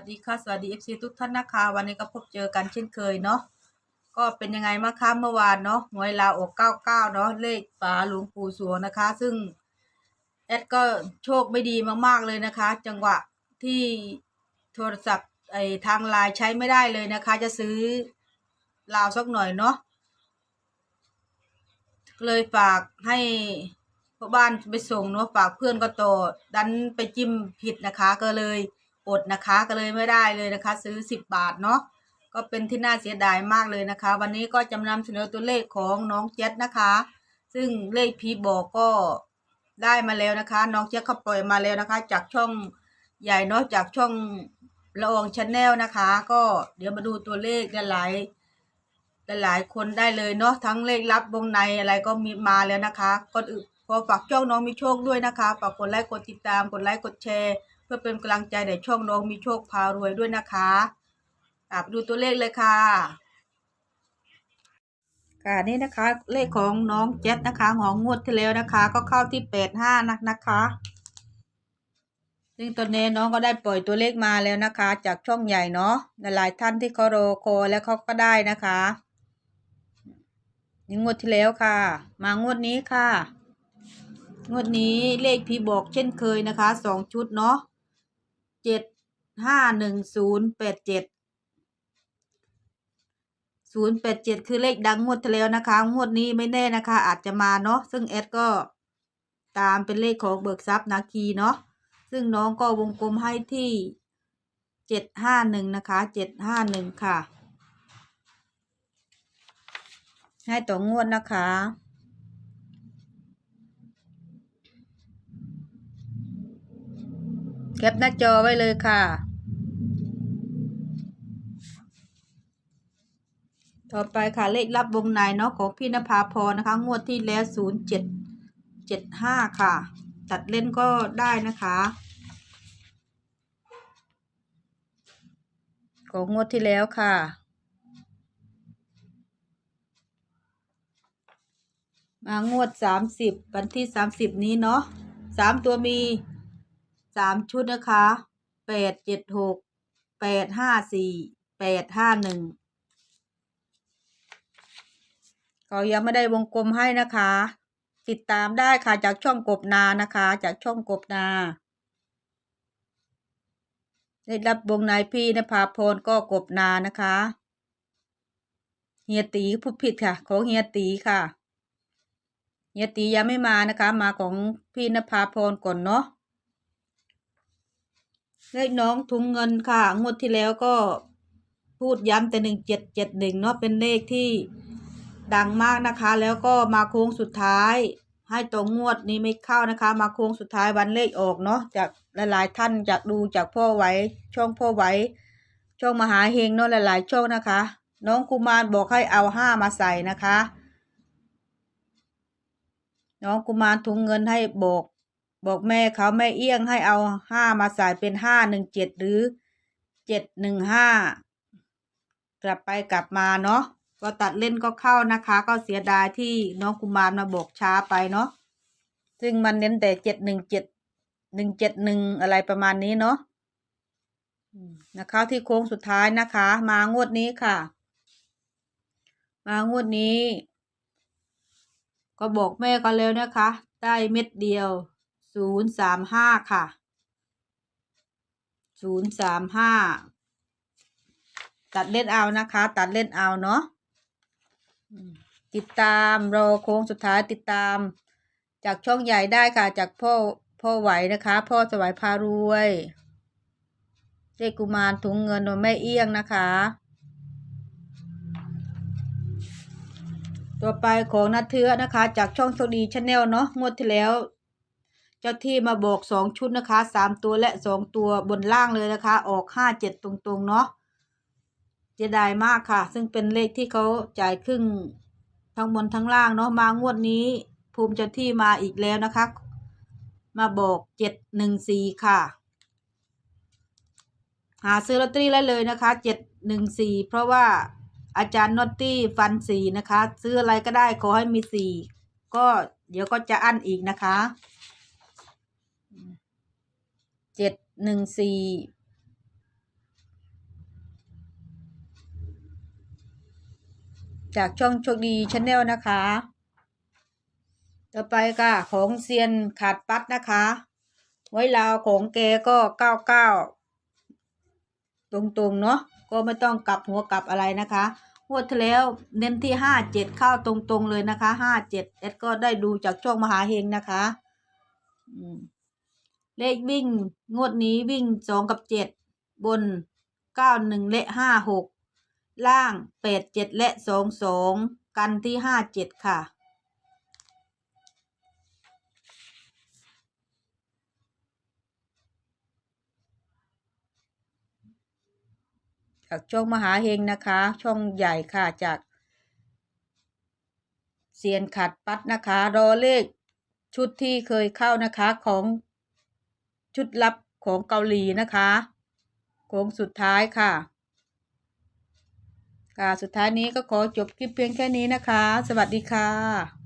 วัสดีค่ะสวัสดีเอฟซีทุกท่านนะคะวันนี้ก็พบเจอกันเช่นเคยเนาะก็เป็นยังไงมาคะเมื่อวานเนาะหวยลาวออกเก้าเก้าเนาะเลขฝาหลวงปู่สวงนะคะ ซึ่งแอดก็โชคไม่ดีมากๆเลยนะคะ จังหวะที่โทรศัพท์ไอทางไลน์ใช้ไม่ได้เลยนะคะ จะซื้อลาวสักหน่อยเนาะเลยฝากให้พ่อบ้านไปส่งเนาะฝากเพื่อนก็โตอดันไปจิ้มผิดนะคะก็เลย อดนะคะก็เลยไม่ได้เลยนะคะ ซื้อสิบบาทเนาะก็เป็นที่น่าเสียดายมากเลยนะคะ วันนี้ก็จะนำเสนอตัวเลขของน้องเจ็ดนะคะ ซึ่งเลขพีบอกก็ได้มาแล้วนะคะ น้องเจ็ดเขาปล่อยมาแล้วนะคะ จากช่องใหญ่เนาะจากช่องละอองชาแนลนะคะ ก็เดี๋ยวมาดูตัวเลขหลายหลายคนได้เลยเนาะทั้งเลขลับวงในอะไรก็มีมาแล้วนะคะก่อนอื่นขอฝากช่องน้องมีโชคด้วยนะคะฝากกดไลค์กดติดตามกดไลค์กดแชร์ พื่อเป็นกำลังใจในช่องน้องมีโชคพารวยด้วยนะคะอะไปดูตัวเลขเลยค่ะ ค่ะนี่นะคะเลขของน้องเจ็ดนะคะหองงวดที่แล้วนะคะ ก็เข้าที่แปดห้านักนะคะ ซึ่งตอนนี้น้องก็ได้ปล่อยตัวเลขมาแล้วนะคะ จากช่องใหญ่เนาะหลายท่านที่เขารอคอยแล้วเขาก็ได้นะคะนี่งวดที่แล้วค่ะ มางวดนี้ค่ะ งวดนี้เลขพี่บอกเช่นเคยนะคะสองชุดเนาะ เจ็ดห้าหนึ่งศูนย์แปดเจ็ดศูนย์แปดเจ็ดคือเลขดังงวดที่แล้วนะคะ งวดนี้ไม่แน่นะคะ อาจจะมาเนาะซึ่งแอดก็ตามเป็นเลขของเบิกทรัพย์นาคีเนาะซึ่งน้องก็วงกลมให้ที่เจ็ดห้าหนึ่งนะคะเจ็ดห้าหนึ่งค่ะ ให้ต่องวดนะคะ แคปหน้าจอไว้เลยค่ะ ต่อไปค่ะเลขรับวงในเนาะของพี่นภาพรนะคะ งวดที่แล้วศูนย์เจ็ดเจ็ดห้าค่ะ ตัดเล่นก็ได้นะคะของงวดที่แล้วค่ะมางวดสามสิบวันที่สามสิบนี้เนาะสามตัวมี สามชุดนะคะแปดเจ็ดหกแปดห้าสี่แปดห้าหนึ่งก็ยังไม่ได้วงกลมให้นะคะ ติดตามได้ค่ะจากช่องกบนานะคะ จากช่องกบนาได้รับวงในพี่นภาพรก็กบนานะคะเฮียตีผู้ผิดค่ะ ของเฮียตีค่ะเฮียตียังไม่มานะคะ มาของพี่นภาพรก่อนเนาะ เลขน้องถุงเงินค่ะงวดที่แล้วก็พูดย้ำแต่หนึ่งเจ็ดเจ็ดหนึ่งเนาะเป็นเลขที่ดังมากนะคะ แล้วก็มาโค้งสุดท้าย ให้ตรงงวดนี้ไม่เข้านะคะ มาโค้งสุดท้ายวันเลขออกเนาะจากหลายๆท่านจากดูจากพ่อไว้ ช่องพ่อไว้ ช่องมหาเฮงเนาะหลายๆช่องนะคะ น้องกุมารบอกให้เอาห้ามาใส่นะคะ น้องกุมารถุงเงินให้บอก บอกแม่เขาแม่เอี้ยงให้เอาห้ามาใส่เป็นห้าหนึ่งเจ็ดหรือเจ็ดหนึ่งห้ากลับไปกลับมาเนาะก็ตัดเล่นก็เข้านะคะ ก็เสียดายที่น้องกุมารมาบอกช้าไปเนาะซึ่งมันเน้นแต่เจ็ดหนึ่งเจ็ดหนึ่งเจ็ดหนึ่งอะไรประมาณนี้เนาะนะคะที่โค้งสุดท้ายนะคะ มางวดนี้ค่ะ มางวดนี้ ก็บอกแม่ก็แล้วนะคะ ได้เม็ดเดียว ศูนย์สามห้าค่ะศูนย์สามห้าตัดเล่นเอานะคะ ตัดเล่นเอาเนาะติดตามรอโค้งสุดท้ายติดตาม จากช่องใหญ่ได้ค่ะ จากพ่อพ่อไหวนะคะ พ่อสวายพารวยเจกุมารถุงเงินโดยแม่เอี้ยงนะคะตัวไปของนัทเทือนะคะ จากช่องโชคดีชาแนลเนาะงวดที่แล้ว เจ้าที่มาบอกสองชุดนะคะสามตัวและสองตัวบนล่างเลยนะคะ ออกห้าเจ็ดตรงๆเนาะเสียดายมากค่ะ ซึ่งเป็นเลขที่เขาจ่ายครึ่งทั้งบนทั้งล่างเนาะมางวดนี้ ภูมิเจ้าที่มาอีกแล้วนะคะ มาบอกเจ็ดหนึ่งสี่ค่ะ หาซื้อลอตเตอรี่ได้เลยนะคะเจ็ดหนึ่งสี่เพราะว่าอาจารย์นอตตี้ฟันสี่นะคะ ซื้ออะไรก็ได้ขอให้มีสี่ก็เดี๋ยวก็จะอั้นอีกนะคะ หนึ่งสี่จากช่องโชคดีชแนลนะคะ ต่อไปค่ะ ของเซียนขาดปัดนะคะ ไว้ลาวของแกก็เก้าเก้าตรงตรงเนาะก็ไม่ต้องกลับหัวกลับอะไรนะคะงวดที่แล้วเน้นที่ห้าเจ็ดเข้าตรงตรงเลยนะคะห้าเจ็ดเอ็ดก็ได้ดูจากช่องมหาเฮงนะคะ อืม เลขวิ่ง งวดนี้วิ่งสองกับเจ็ดบนเก้าหนึ่งและห้าหกล่างแปดเจ็ดและสองสองกันที่ห้าเจ็ดค่ะจากช่องมหาเฮงนะคะ ช่องใหญ่ค่ะจากเซียนขัดปัดนะคะ รอเลขชุดที่เคยเข้านะคะของ ชุดลับของเกาหลีนะคะโค้งสุดท้ายค่ะ ค่ะ สุดท้ายนี้ก็ขอจบคลิปเพียงแค่นี้นะคะ สวัสดีค่ะ